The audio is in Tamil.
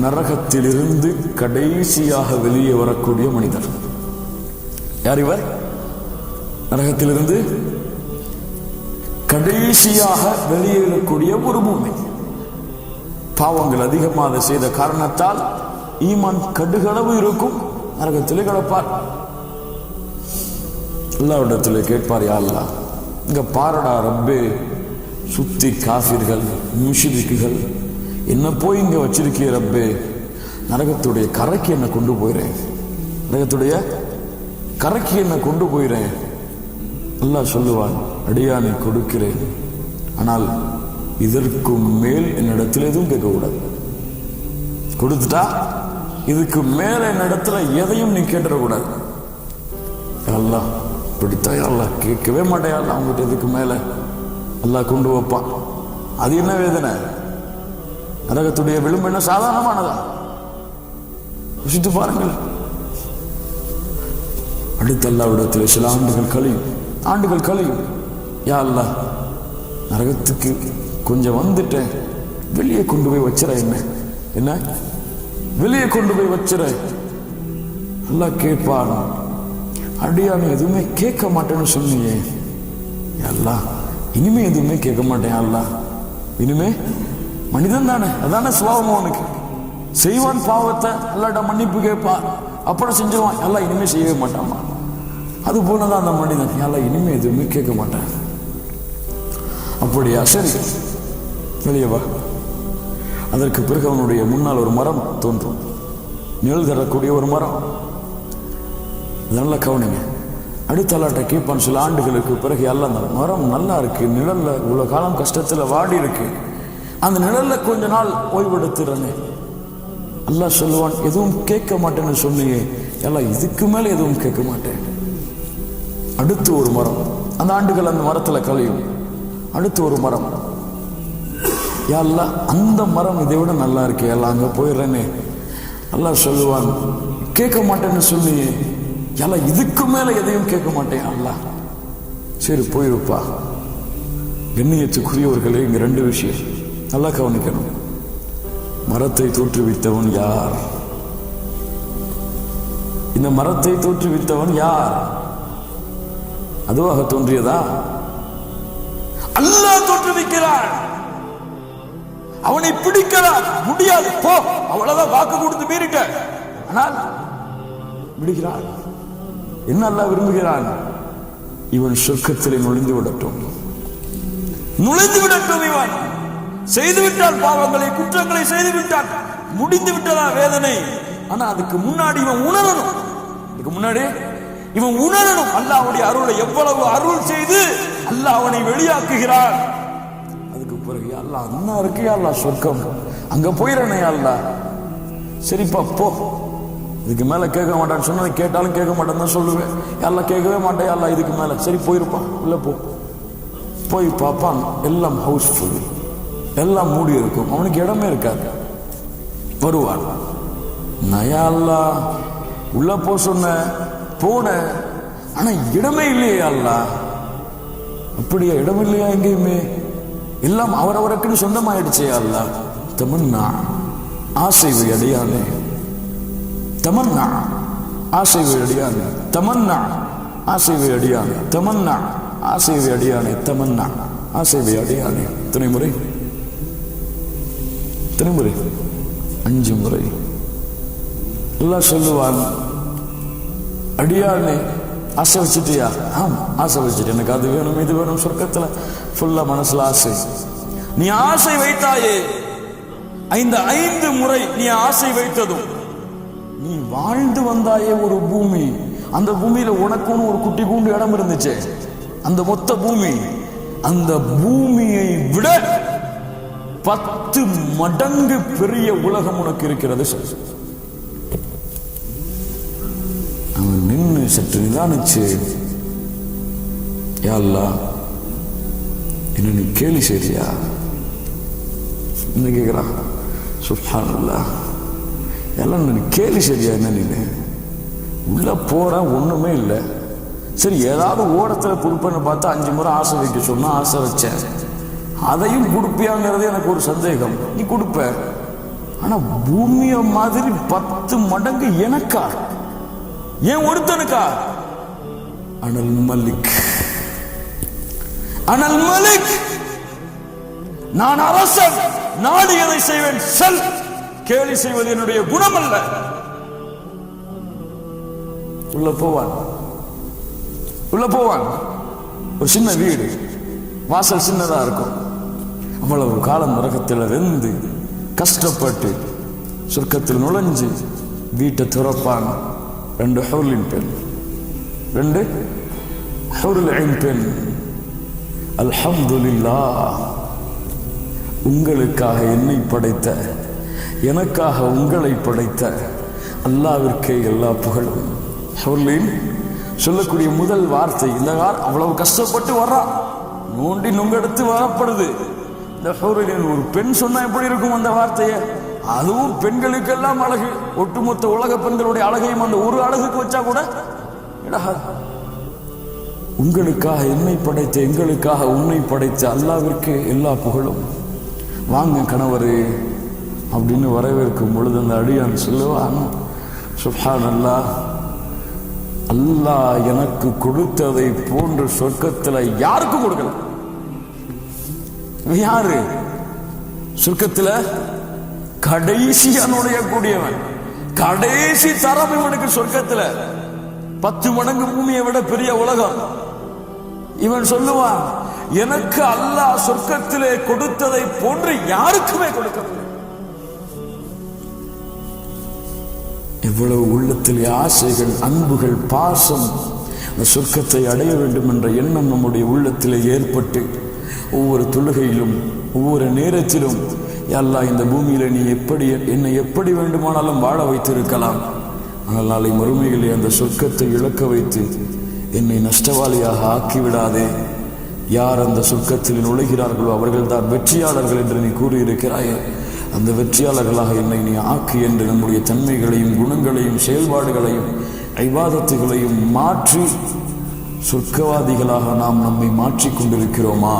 நரகத்திலிருந்து கடைசியாக வெளியே வரக்கூடிய மனிதர். யார் இவர்? நரகத்திலிருந்து கடைசியாக வெளியேறக்கூடிய ஒரு பூமி. பாவங்கள் அதிகமாக செய்த காரணத்தால் ஈமான் கடுகளவு இருக்கும். நரகத்திலே கிடப்பார். எல்லாவிடத்திலே கேட்பார் யா அல்லாஹ் இங்க பாரடா ரப்பே. சுத்தி காஃபிர்கள் முஷிரிக்குகள் என்ன போய் இங்க வச்சிருக்கிய ரப்பே? நரகத்துடைய கரைக்கு என்ன கொண்டு போயிறேன் நரகத்துடைய கரைக்கு என்ன கொண்டு போயிறேன் அல்லாஹ் சொல்லுவான் அடியானை கொடுக்கிறேன். ஆனால் இதற்கு மேல் என்னிடத்தில் எதுவும் கேட்கக்கூடாது. கொடுத்துட்டா? இதுக்கு மேல என்னிடத்துல எதையும் நீ கேட்டுறக்கூடாது. எல்லாம் பிடித்தா அல்லாஹ் கேட்கவே மாட்டேன் அவங்ககிட்ட இதுக்கு மேல. எல்லாம் கொண்டு வைப்பான். அது என்ன வேதனை? நரகத்துடைய விளிம்பு என்ன சாதாரணமானதா? யோசித்து பாருங்கள். அடுத்த அல்லாவிடத்தில் சில ஆண்டுகள் கழியும் ஆண்டுகள் கழியும். யா அல்லாஹ் நரகத்துக்கு கொஞ்சம் வந்துட்டேன். வெளியே கொண்டு போய் வச்சிர என்ன? என்ன? வெளியே கொண்டு போய் வச்சிர நல்லா கேட்பான். அடியான எதுவுமே கேட்க மாட்டேன்னு சொன்னியே. யா இனிமே எதுவுமே கேட்க மாட்டேன் யா இனிமே மனிதன் தானே? அதானே சுபாவம் அவனுக்கு. செய்வான் பாவத்தை அல்லாட்ட மன்னிப்பு கேட்பான் அப்புறம் செஞ்சுவான் எல்லாம் இனிமே செய்யவே மாட்டாமா அது போனதான் அந்த மனிதன். எல்லாம் இனிமே எதுவுமே கேட்க மாட்டேன். அப்படியா? சரி. வெளியவா அதற்கு பிறகு அவனுடைய முன்னால் ஒரு மரம் தோன்றும். நிழல் தரக்கூடிய ஒரு மரம். நல்ல கவனிங்க. அடுத்தலாட்ட கேட்பான் சில ஆண்டுகளுக்கு பிறகு எல்லாம் அந்த மரம் நல்லா இருக்கு. நிழல்ல இவ்வளோ காலம் கஷ்டத்தில் வாடி இருக்கு. அந்த நிழல்ல கொஞ்ச நாள் ஓய்வெடுத்துறனே. அல்லாஹ் சொல்லுவான் எதுவும் கேட்க மாட்டேன்னு சொன்னியே. எல்லாம் இதுக்கு மேல எதுவும் கேட்க மாட்டேன். அடுத்து ஒரு மரம். அந்த ஆண்டுகள் அந்த மரத்துல கழியும். அடுத்து ஒரு மரம். யா அந்த மரம் இதை விட நல்லா இருக்கு. எல்லாம் அங்கே போயிடுறேனே. எல்லாம் சொல்லுவான் கேட்க மாட்டேன்னு சொல்லியே எல்லாம் இதுக்கு மேலே எதையும் கேட்க மாட்டேன் அல்லாஹ். சரி போயிருப்பா. கண்ணியத்துக்குரியவர்களே இங்கே ரெண்டு விஷயம். நல்லா கவனிக்கணும். மரத்தை தோற்றுவித்தவன் யார்? இந்த மரத்தை தோற்றுவித்தவன் யார்? அதுவாக தோன்றியதா? அல்லா தோற்றுவிக்கிறான். அவனை பிடிக்கலாம். முடியாது. போ. அவ்வளவுதான் வாக்கு கொடுத்து மீறிட்ட. ஆனால் விடுகிறான் என்ன அல்ல விரும்புகிறான்? இவன் சொர்க்கத்திலே நுழைந்து விடட்டும். நுழைந்து விடட்டும் இவன். செய்துவிட்டான் பாவங்களை குற்றங்களை செய்துவிட்டான் முடிந்து விட்டதா வேதனை. ஆனா அதுக்கு முன்னாடி இவன் உணரணும். அதுக்கு முன்னாடி இவன் உணரணும். அல்லாவுடைய அருளை எவ்வளவு அருள் செய்து அல்லாஹ் அவனை வெளியாக்குகிறான். அதுக்கு பிறகு அல்லா அல்லாஹ் அண்ணா இருக்கு அல்லாஹ் சொர்க்கம். அங்க போயிடனே யா அல்லாஹ். சரிப்பா போ இதுக்கு மேல கேட்க மாட்டான்னு சொன்னதை கேட்டாலும் கேட்க மாட்டேன்னு தான் சொல்லுவேன். எல்லாம் கேட்கவே மாட்டேன் எல்லாம் இதுக்கு மேல. சரி போயிருப்பான் உள்ள போ. போய் பார்ப்பான் எல்லாம் ஹவுஸ்ஃபுல் எல்லாம் மூடி இருக்கும். அவனுக்கு இடமே இருக்காது. வருவான். நயா அல்லா உள்ள போ சொன்ன போன. ஆனா இடமே இல்லையே அல்லா. அப்படியா இடம் இல்லையா எங்கேயுமே? எல்லாம் அவரவருக்குன்னு சொந்தமாயிடுச்சே அல்லா. தமன்னா ஆசை அடியானே தமன்னா ஆசை அடியானே தமன்னா ஆசை அடியானே தமன்னா ஆசை அடியானே தமன்னா ஆசை அடியானே இத்தனை முறை எத்தனை முறை அஞ்சு முறை. எல்லாம் சொல்லுவான் அடியானே ஆசை வச்சுட்டியா? ஆம் ஆசை வச்சுட்டு எனக்கு அது வேணும் இது வேணும் சொர்க்கத்துல. ஃபுல்லா மனசுல ஆசை. நீ ஆசை வைத்தாயே ஐந்து ஐந்து முறை நீ ஆசை வைத்ததும் நீ வாழ்ந்து வந்தாயே ஒரு பூமி. அந்த பூமியில உனக்குன்னு ஒரு குட்டி கூண்டு இடம் இருந்துச்சே. அந்த மொத்த பூமி அந்த பூமியை விட பத்து மடங்கு பெரிய உலகம் உனக்கு இருக்கிறது. அவன் நின்று சற்று நிதானிச்சு யாழ்லா என்ன நீ கேலி சரியா என்ன கேட்குறா சுல்தான்லா எல்லாம் நீ கேலி சரியா என்ன நீ உள்ள போற ஒண்ணுமே இல்லை. சரி ஏதாவது ஓரத்துல கொடுப்பேன்னு பார்த்தா அஞ்சு முறை ஆசை வைக்க சொன்னா ஆசை வச்சேன். அதையும் கொடுப்பியாங்கிறது எனக்கு ஒரு சந்தேகம். நீ கொடுப்ப. ஆனா பூமிய மாதிரி பத்து மடங்கு எனக்கா? ஏன் ஒருத்தனுக்கா? அனல் மல்லிக் அனல் மலிக்! நான் அரசன். நாடு எதை செய்வேன்? செல். கேலி செய்வது என்னுடைய குணம் அல்ல உள்ள போவான். உள்ள போவான். ஒரு சின்ன வீடு. வாசல் சின்னதா இருக்கும். அவ்வளவு காலம் நரகத்தில் வெந்து கஷ்டப்பட்டு சொர்க்கத்தில் நுழைஞ்சு வீட்டை துறப்பான் ரெண்டு ஹவுலின் பெண். ரெண்டு ஹவுலின் பெண். அல்ஹம்துலில்லா உங்களுக்காக என்னை படைத்த எனக்காக உங்களை படைத்த அல்லாவிற்கே எல்லா புகழும். ஹவுலின் சொல்லக்கூடிய முதல் வார்த்தை இந்த வார் அவ்வளவு கஷ்டப்பட்டு வர்றான் நோண்டி நுங்கெடுத்து வரப்படுது இந்த ஹவுலின் ஒரு பெண் சொன்னா எப்படி இருக்கும் அந்த வார்த்தையை? அதுவும் பெண்களுக்கெல்லாம் அழகு. ஒட்டுமொத்த உலக பெண்களுடைய அழகையும் அந்த ஒரு அழகுக்கு வச்சா கூட எடா, உங்களுக்காக என்னை படைத்த எங்களுக்காக உன்னை படைத்த அல்லாவிற்கு எல்லா புகழும். வாங்க கணவரே அப்படின்னு வரவேற்கும் பொழுது அந்த அடியான் சொல்லுவான் சுஹான் அல்லா அல்லாஹ் எனக்கு கொடுத்ததை போன்ற சொர்க்கத்துல யாருக்கும் கொடுக்கல. இவன் யாரு? சொர்க்கத்துல கடைசியா நுழையக்கூடியவன் கடைசி தரம் இவனுக்கு சொர்க்கத்துல. பத்து மடங்கு பூமியை விட பெரிய உலகம். இவன் சொல்லுவான் எனக்கு அல்லாஹ் சொர்க்கத்திலே கொடுத்ததை போன்று யாருக்குமே கொடுக்க எவ்வளவு உள்ளத்திலே ஆசைகள் அன்புகள் பாசம் அந்த சொர்க்கத்தை அடைய வேண்டும் என்ற எண்ணம் நம்முடைய உள்ளத்திலே ஏற்பட்டு ஒவ்வொரு தொழுகையிலும் ஒவ்வொரு நேரத்திலும் எல்லா இந்த பூமியில நீ எப்படி என்னை எப்படி வேண்டுமானாலும் வாழ வைத்திருக்கலாம். ஆனால் நாளை மறுமையிலே அந்த சொர்க்கத்தை இழக்க வைத்து என்னை நஷ்டவாளியாக ஆக்கிவிடாதே. யார் அந்த சொர்க்கத்தில் நுழைகிறார்களோ அவர்கள் தான் வெற்றியாளர்கள் என்று நீ கூறியிருக்கிறாயே. அந்த வெற்றியாளர்களாக என்னை நீ ஆக்கு என்று நம்முடைய தன்மைகளையும் குணங்களையும் செயல்பாடுகளையும் ஐவாதத்துகளையும் மாற்றி சொர்க்கவாதிகளாக நாம் நம்மை மாற்றிக் கொண்டிருக்கிறோமா?